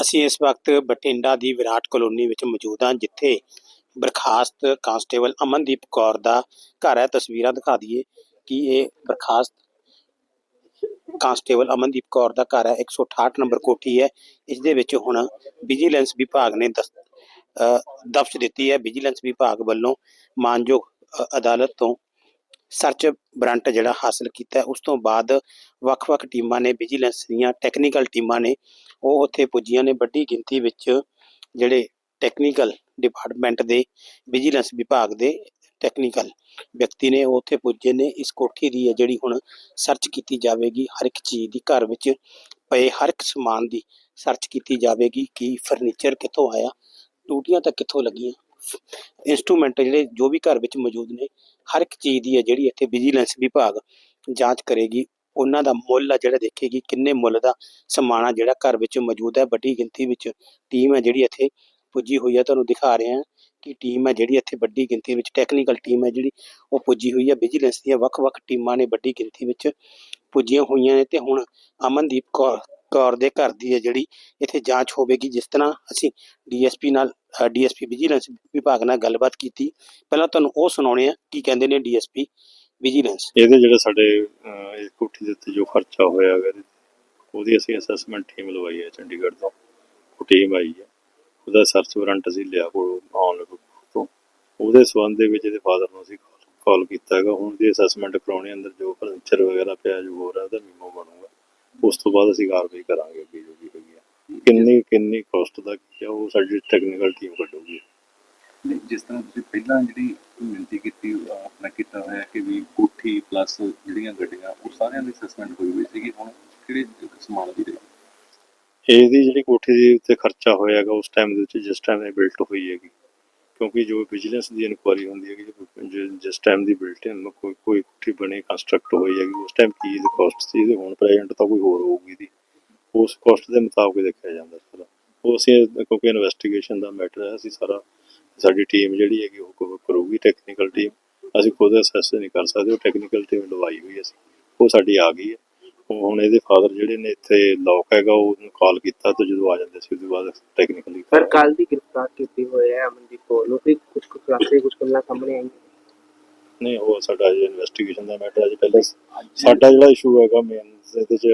ਅਸੀਂ ਇਸ ਵਕਤ ਬਠਿੰਡਾ ਦੀ ਵਿਰਾਟ ਕਲੋਨੀ ਵਿੱਚ ਮੌਜੂਦ ਹਾਂ ਜਿੱਥੇ ਬਰਖਾਸਤ ਕਾਂਸਟੇਬਲ ਅਮਨਦੀਪ ਕੌਰ ਦਾ ਘਰ ਹੈ। ਤਸਵੀਰਾਂ ਦਿਖਾ ਦਈਏ ਕਿ ਇਹ ਬਰਖਾਸਤ ਕਾਂਸਟੇਬਲ ਅਮਨਦੀਪ ਕੌਰ ਦਾ ਘਰ ਹੈ। 168 ਨੰਬਰ ਕੋਠੀ ਹੈ। ਇਸ ਦੇ ਵਿੱਚ ਹੁਣ ਵਿਜੀਲੈਂਸ ਵਿਭਾਗ ਨੇ ਦਸ- ਅ, ਦਬਸ਼ ਦਿੱਤੀ ਹੈ। ਵਿਜੀਲੈਂਸ ਵਿਭਾਗ ਵੱਲੋਂ ਮਾਨਯੋਗ ਅਦਾਲਤ ਤੋਂ ਸਰਚ ਵਾਰੰਟ ਜਿਹੜਾ ਹਾਸਲ ਕੀਤਾ ਉਸ ਤੋਂ ਬਾਅਦ ਵੱਖ-ਵੱਖ ਟੀਮਾਂ ਨੇ ਵਿਜੀਲੈਂਸ ਦੀਆਂ ਟੈਕਨੀਕਲ ਟੀਮਾਂ ਨੇ, ਉਹ ਉੱਥੇ ਪੁੱਜੀਆਂ ਨੇ। ਵੱਡੀ ਗਿਣਤੀ ਵਿੱਚ ਜਿਹੜੇ ਟੈਕਨੀਕਲ ਡਿਪਾਰਟਮੈਂਟ ਦੇ ਵਿਜੀਲੈਂਸ ਵਿਭਾਗ ਦੇ ਟੈਕਨੀਕਲ ਵਿਅਕਤੀ ਨੇ, ਉਹ ਉੱਥੇ ਪੁੱਜੇ ਨੇ। ਇਸ ਕੋਠੀ ਦੀ ਹੈ ਜਿਹੜੀ ਹੁਣ ਸਰਚ ਕੀਤੀ ਜਾਵੇਗੀ, ਹਰ ਇੱਕ ਚੀਜ਼ ਦੀ ਘਰ ਵਿੱਚ ਪਏ ਹਰ ਇੱਕ ਸਮਾਨ ਦੀ ਸਰਚ ਕੀਤੀ ਜਾਵੇਗੀ ਕਿ ਫਰਨੀਚਰ ਕਿੱਥੋਂ ਆਇਆ, ਟੂਟੀਆਂ ਤਾਂ ਕਿੱਥੋਂ ਲੱਗੀਆਂ। ਇਨਸਟਰੂਮੈਂਟ ਜਿਹੜੇ ਜੋ ਵੀ ਘਰ ਵਿੱਚ ਮੌਜੂਦ ਨੇ, ਹਰ ਇੱਕ ਚੀਜ਼ ਦੀ ਹੈ ਜਿਹੜੀ ਇੱਥੇ ਵਿਜੀਲੈਂਸ ਵਿਭਾਗ ਜਾਂਚ ਕਰੇਗੀ। ਉਹਨਾਂ ਦਾ ਮੁੱਲ ਆ ਜਿਹੜਾ ਦੇਖੇਗੀ, ਕਿੰਨੇ ਮੁੱਲ ਦਾ ਸਮਾਨ ਆ ਜਿਹੜਾ ਘਰ ਵਿੱਚ ਮੌਜੂਦ ਹੈ। ਵੱਡੀ ਗਿਣਤੀ ਵਿੱਚ ਟੀਮ ਹੈ ਜਿਹੜੀ ਇੱਥੇ ਪੁੱਜੀ ਹੋਈ ਹੈ ਤੁਹਾਨੂੰ ਦਿਖਾ ਰਹੇ ਹਾਂ ਕਿ ਟੀਮ ਹੈ ਜਿਹੜੀ ਇੱਥੇ ਵੱਡੀ ਗਿਣਤੀ ਵਿੱਚ ਟੈਕਨੀਕਲ ਟੀਮ ਹੈ ਜਿਹੜੀ, ਉਹ ਪੁੱਜੀ ਹੋਈ ਹੈ ਵਿਜੀਲੈਂਸ ਦੀਆਂ ਵੱਖ-ਵੱਖ ਟੀਮਾਂ ਨੇ ਵੱਡੀ ਗਿਣਤੀ ਵਿੱਚ ਪੁੱਜੀਆਂ ਹੋਈਆਂ ਨੇ। ਤੇ ਹੁਣ ਅਮਨਦੀਪ ਕੌਰ ਕੌਰ ਦੇ ਘਰ ਦੀ ਹੈ ਜਿਹੜੀ ਇੱਥੇ ਜਾਂਚ ਹੋਵੇਗੀ, ਜਿਸ ਤਰ੍ਹਾਂ ਅਸੀਂ ਡੀਐਸਪੀ ਨਾਲ ਡੀਐਸਪੀ ਵਿਜੀਲੈਂਸ ਵਿਭਾਗ ਨਾਲ ਗੱਲਬਾਤ ਕੀਤੀ। ਪਹਿਲਾਂ ਤੁਹਾਨੂੰ ਉਹ ਸੁਣਾਉਣੇ ਆ, ਕੀ ਕਹਿੰਦੇ ਨੇ ਡੀਐਸਪੀ ਵਿਜੀਲੈਂਸ। ਇਹਦੇ ਜਿਹੜੇ ਸਾਡੇ ਇਸ ਕੋਠੀ ਦੇ ਉੱਤੇ ਜੋ ਖਰਚਾ ਹੋਇਆ ਹੈਗਾ ਉਹਦੀ ਅਸੀਂ ਅਸੈਸਮੈਂਟ ਟੀਮ ਲਵਾਈ ਹੈ ਚੰਡੀਗੜ੍ਹ ਤੋਂ। ਉਹ ਟੀਮ ਆਈ ਹੈ। ਉਹਦਾ ਸਰਚ ਵਾਰੰਟ ਅਸੀਂ ਲਿਆ ਕੋਲ ਆਨਲਾਈਨ ਤੋਂ। ਉਹਦੇ ਸਬੰਧ ਦੇ ਵਿੱਚ ਇਹਦੇ ਫਾਦਰ ਨੂੰ ਅਸੀਂ ਕਾਲ ਕੀਤਾ ਹੈਗਾ। ਹੁਣ ਦੀ ਅਸੈਸਮੈਂਟ ਕਰਾਉਣੀ ਅੰਦਰ ਜੋ ਫਰਨੀਚਰ ਵਗੈਰਾ ਪਿਆ, ਜੋ ਹੋ ਰਿਹਾ ਉਹਦਾ ਮੀਮੋ ਬਣੂਗਾ। ਉਸ ਤੋਂ ਬਾਅਦ ਅਸੀਂ ਕਾਰਵਾਈ ਕਰਾਂਗੇ ਅੱਗੇ ਜੋ ਵੀ ਹੈਗੀ ਹੈ ਕਿੰਨੀ ਕਿੰਨੀ ਕਾਸਟ ਦਾ ਕੀ ਉਹ ਸਾਡੀ ਟੈਕਨੀਕਲ ਟੀਮ ਕੱਢੂਗੀ। ਨਹੀਂ, ਜਿਸ ਤਰ੍ਹਾਂ ਤੁਸੀਂ ਪਹਿਲਾਂ ਜਿਹੜੀ ਮਿਹਨਤੀ ਕੀਤੀ ਅਹ ਆਪਣਾ ਕੀਤਾ ਹੋਇਆ ਕਿ ਵੀ ਕੋਠੀ ਪਲੱਸ ਜਿਹੜੀਆਂ ਗੱਡੀਆਂ ਉਹ ਸਾਰਿਆਂ ਦੀ ਅਸੈਸਮੈਂਟ ਹੋਈ ਹੋਈ ਸੀਗੀ। ਹੁਣ ਕਿਹੜੇ ਸਮਾਨ ਦੀ ਰਹੀ? ਇਹਦੀ ਜਿਹੜੀ ਕੋਠੀ ਦੇ ਉੱਤੇ ਖਰਚਾ ਹੋਇਆ ਹੈਗਾ ਉਸ ਟਾਈਮ ਦੇ ਵਿੱਚ ਜਿਸ ਟਾਈਮ ਇਹ ਬਿਲਟ ਹੋਈ ਹੈਗੀ। ਕਿਉਂਕਿ ਜੋ ਵਿਜੀਲੈਂਸ ਦੀ ਇਨਕੁਆਰੀ ਹੁੰਦੀ ਹੈਗੀ ਜੋ- ਜਿਸ ਟਾਈਮ ਦੀ ਬਿਲਟ ਹੈ ਕੋਈ ਕੋਈ ਕੋਠੀ ਬਣੀ ਕੰਸਟਰਕਟ ਹੋਈ ਹੈਗੀ, ਉਸ ਟਾਈਮ ਕੀ ਦੀ ਕਾਸਟ ਸੀ? ਤੇ ਹੁਣ ਪ੍ਰੈਜ਼ੈਂਟ ਤਾਂ ਕੋਈ ਹੋਰ ਹੋਊਗੀ ਦੀ ਉਸ ਕਾਸਟ ਦੇ ਮੁਤਾਬਕ ਦੇਖਿਆ ਜਾਂਦਾ ਸਾਰਾ। ਉਹ ਅਸੀਂ ਕਿਉਂਕਿ ਇਨਵੈਸਟੀਗੇਸ਼ਨ ਦਾ ਮੈਟਰ ਹੈ, ਅਸੀਂ ਸਾਰਾ ਸਾਡੀ ਟੀਮ ਜਿਹੜੀ ਹੈਗੀ ਉਹ ਕਰੂਗੀ ਟੈਕਨੀਕਲ ਟੀਮ ਅਸੀਂ ਖੁਦ ਅਸੈਸ ਨਹੀਂ ਕਰ ਸਕਦੇ, ਉਹ ਟੈਕਨੀਕਲ ਟੀਮ ਲਵਾਈ ਹੋਈ ਅਸੀਂ। ਉਹ ਸਾਡੀ ਆ ਗਈ ਹੈ। ਹੁਣ ਇਹਦੇ ਫਾਦਰ ਜਿਹੜੇ ਨੇ ਇੱਥੇ ਲੋਕ ਹੈਗਾ ਉਹਨੂੰ ਕਾਲ ਕੀਤਾ ਤੇ ਜਦੋਂ ਆ ਜਾਂਦੇ ਸੀ, ਉਹਦੇ ਬਾਅਦ ਟੈਕਨੀਕਲੀ ਪਰ ਕੱਲ ਦੀ ਗ੍ਰਿਫਤਾਰ ਕੀਤੀ ਹੋਈ ਹੈ ਅਮਨਦੀਪ ਕੌਰ ਨੂੰ। ਤੇ ਕੁਝ ਕੁ ਖੁਲਾਸੇ ਕੁਝ ਗੱਲਾਂ ਸਾਹਮਣੇ ਆਈਆਂ। ਨਹੀਂ ਉਹ ਸਾਡਾ ਜੀ ਇਨਵੈਸਟੀਗੇਸ਼ਨ ਦਾ ਮੈਟਰ ਅਜੇ ਪਹਿਲਾਂ ਸਾਡਾ ਜਿਹੜਾ ਇਸ਼ੂ ਹੈਗਾ ਮੇਨ ਇਹਦੇ ਚ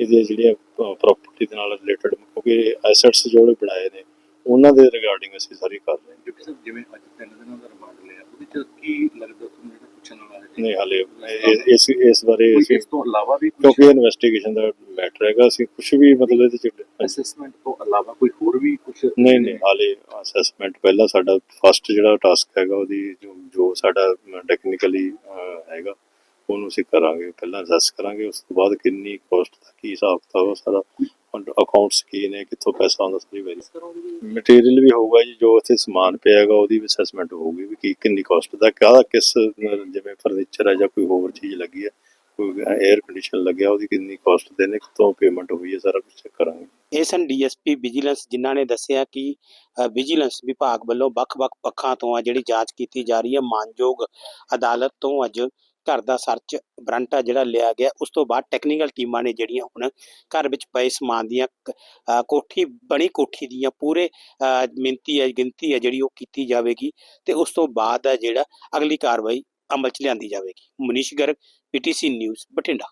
ਇਹਦੇ ਜਿਹੜੀਆਂ ਪ੍ਰਾਪਰਟੀ ਦੇ ਨਾਲ ਰਿਲੇਟਡ ਕਿਉਂਕਿ ਐਸੈਟਸ ਜਿਹੜੇ ਬਣਾਏ ਨੇ ਉਹਨਾਂ ਦੇ ਰਿਗਾਰਡਿੰਗ ਅਸੀਂ ਸਾਰੀ ਕਰ ਰਹੇ ਹਾਂ। ਜਿਵੇਂ ਅੱਜ ਤਿੰਨ ਦਿਨਾਂ ਦਾ ਰਿਮਾਂਡ ਲਿਆ ਉਹਦੇ ਚ ਕੀ ਲੱਗਦਾ ਤੁਹਾਨੂੰ ਜਿਹੜਾ ਪੁੱਛਣ ਵਾਲਾ ਹੈ ਨਹੀਂ ਹਾਲੇ ਇਹ- ਇਸ ਇਸ ਬਾਰੇ ਕੋਈ ਅਸੀਂ ਇਸ ਤੋਂ ਇਲਾਵਾ ਵੀ ਕਿਉਂਕਿ ਇਨਵੈਸਟੀਗੇਸ਼ਨ ਦਾ ਮੈਟਰ ਹੈਗਾ ਅਸੀਂ ਕੁਝ ਵੀ ਮਤਲਬ ਇਹਦੇ ਚ ਅਸੈਸਮੈਂਟ ਤੋਂ ਇਲਾਵਾ ਕੋਈ ਹੋਰ ਵੀ ਕੁਝ ਨਹੀਂ ਨਹੀਂ ਹਾਲੇ ਅਸੈਸਮੈਂਟ ਪਹਿਲਾਂ ਸਾਡਾ ਫਸਟ ਜਿਹੜਾ ਟਾਸਕ ਹੈਗਾ ਉਹਦੀ ਜੋ ਜੋ ਸਾਡਾ ਟੈਕਨੀਕਲੀ ਹੈਗਾ ਉਹਨੂੰ ਅਸੀਂ ਕਰਾਂਗੇ ਪਹਿਲਾਂ ਅਸੈਸ ਕਰਾਂਗੇ ਉਸ ਤੋਂ ਬਾਅਦ ਕਿੰਨੀ ਕਾਸਟ ਦਾ ਕੀ ਹਿਸਾਬ ਕਿਤਾਬ ਆ ਸਾਰਾ। ਅਕਾਊਂਟਸ ਕੀ ਨੇ, ਕਿੱਥੋਂ ਪੈਸਾ ਆਉਂਦਾ ਸਾਰੀ ਵੈਰੀ। ਮਟੀਰੀਅਲ ਵੀ ਹੋਊਗਾ ਜੀ, ਜੋ ਉੱਥੇ ਸਮਾਨ ਪਿਆ ਹੈਗਾ ਉਹਦੀ ਵੀ ਅਸੈਸਮੈਂਟ ਹੋਊਗੀ ਵੀ ਕੀ ਕਿੰਨੀ ਕਾਸਟ ਦਾ, ਕਾਹਦਾ, ਕਿਸ, ਜਿਵੇਂ ਫਰਨੀਚਰ ਹੈ ਜਾਂ ਕੋਈ ਹੋਰ ਚੀਜ਼ ਲੱਗੀ ਹੈ ਕੋਈ 에ਅਰ ਕੰਡੀਸ਼ਨ ਲੱਗਿਆ, ਉਹਦੀ ਕਿੰਨੀ ਕਾਸਟ ਦੇ ਨੇ, ਕਿੱਥੋਂ ਪੇਮੈਂਟ ਹੋਈ ਹੈ ਸਾਰਾ ਕੁਝ ਚੈੱਕ ਕਰਾਂਗੇ। ਇਹ ਸਨ ਡੀਐਸਪੀ ਵਿਜੀਲੈਂਸ ਜਿਨ੍ਹਾਂ ਨੇ ਦੱਸਿਆ ਕਿ ਵਿਜੀਲੈਂਸ ਵਿਭਾਗ ਵੱਲੋਂ ਵੱਖ-ਵੱਖ ਪੱਖਾਂ ਤੋਂ ਆ ਜਿਹੜੀ ਜਾਂਚ ਕੀਤੀ ਜਾ ਰਹੀ ਹੈ ਮਾਨਯੋਗ ਅਦਾਲਤ ਤੋਂ ਅੱਜ ਘਰ ਦਾ ਸਰਚ ਵਾਰੰਟ ਆ ਜਿਹੜਾ ਲਿਆ ਗਿਆ ਉਸ ਤੋਂ ਬਾਅਦ ਟੈਕਨੀਕਲ ਟੀਮਾਂ ਨੇ ਜਿਹੜੀਆਂ ਹੁਣ ਘਰ ਵਿੱਚ ਪਏ ਸਮਾਨ ਦੀਆਂ ਕੋਠੀ ਬਣੀ ਕੋਠੀ ਦੀਆਂ ਪੂਰੇ ਅ, ਹੈ ਗਿਣਤੀ ਹੈ ਜਿਹੜੀ ਉਹ ਕੀਤੀ ਜਾਵੇਗੀ ਤੇ ਉਸ ਤੋਂ ਬਾਅਦ ਹੈ ਜਿਹੜਾ ਅਗਲੀ ਕਾਰਵਾਈ ਅਮਲ 'ਚ ਲਿਆਂਦੀ ਜਾਵੇਗੀ। Manish Garg PTC news Bathinda.